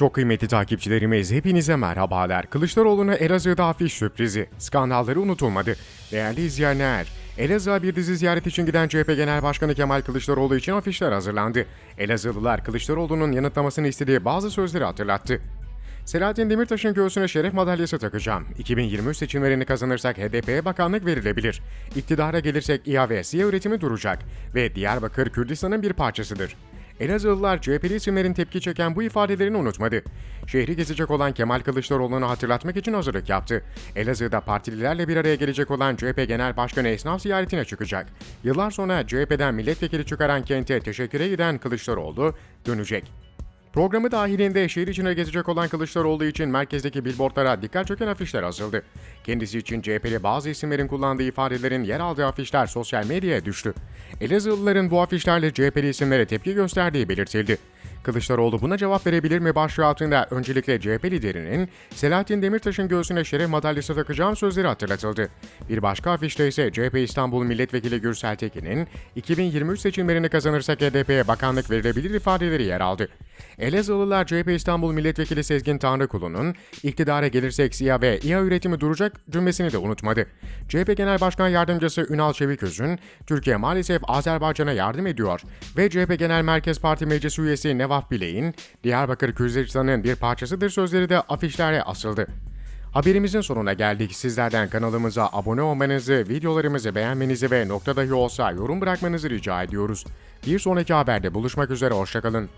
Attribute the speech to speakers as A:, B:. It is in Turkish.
A: Çok kıymetli takipçilerimiz hepinize merhabalar. Kılıçdaroğlu'na Elazığ'da afiş sürprizi. Skandalları unutulmadı. Değerli izleyenler, Elazığ'a bir dizi ziyaret için giden CHP Genel Başkanı Kemal Kılıçdaroğlu için afişler hazırlandı. Elazığlılar Kılıçdaroğlu'nun yanıtlamasını istediği bazı sözleri hatırlattı. Selahattin Demirtaş'ın göğsüne şeref madalyası takacağım. 2023 seçimlerini kazanırsak HDP'ye bakanlık verilebilir. İktidara gelirsek İHA ve SİHA üretimi duracak. Ve Diyarbakır Kürdistan'ın bir parçasıdır. Elazığlılar CHP'li isimlerin tepki çeken bu ifadelerini unutmadı. Şehri gezecek olan Kemal Kılıçdaroğlu'nu hatırlatmak için hazırlık yaptı. Elazığ'da partililerle bir araya gelecek olan CHP Genel Başkanı esnaf ziyaretine çıkacak. Yıllar sonra CHP'den milletvekili çıkaran kente teşekküre giden Kılıçdaroğlu dönecek. Programı dahilinde şehir içine gezecek olan Kılıçdaroğlu için merkezdeki billboardlara dikkat çeken afişler asıldı. Kendisi için CHP'li bazı isimlerin kullandığı ifadelerin yer aldığı afişler sosyal medyaya düştü. Elazığlıların bu afişlerle CHP'li isimlere tepki gösterdiği belirtildi. Kılıçdaroğlu buna cevap verebilir mi başlığı altında öncelikle CHP liderinin Selahattin Demirtaş'ın göğsüne şeref madalyası takacağım sözleri hatırlatıldı. Bir başka afişte ise CHP İstanbul Milletvekili Gürsel Tekin'in 2023 seçimlerini kazanırsak HDP'ye bakanlık verilebilir ifadeleri yer aldı. Elazığlılar CHP İstanbul Milletvekili Sezgin Tanrıkulu'nun iktidara gelirsek SİHA ve İHA üretimi duracak cümlesini de unutmadı. CHP Genel Başkan Yardımcısı Ünal Çeviköz'ün Türkiye maalesef Azerbaycan'a yardım ediyor ve CHP Genel Merkez Parti Meclis üyesi Nevaf Bilek'in Diyarbakır Kürdistan'ın bir parçasıdır sözleri de afişlere asıldı. Haberimizin sonuna geldik. Sizlerden kanalımıza abone olmanızı, videolarımızı beğenmenizi ve nokta dahi olsa yorum bırakmanızı rica ediyoruz. Bir sonraki haberde buluşmak üzere, hoşçakalın.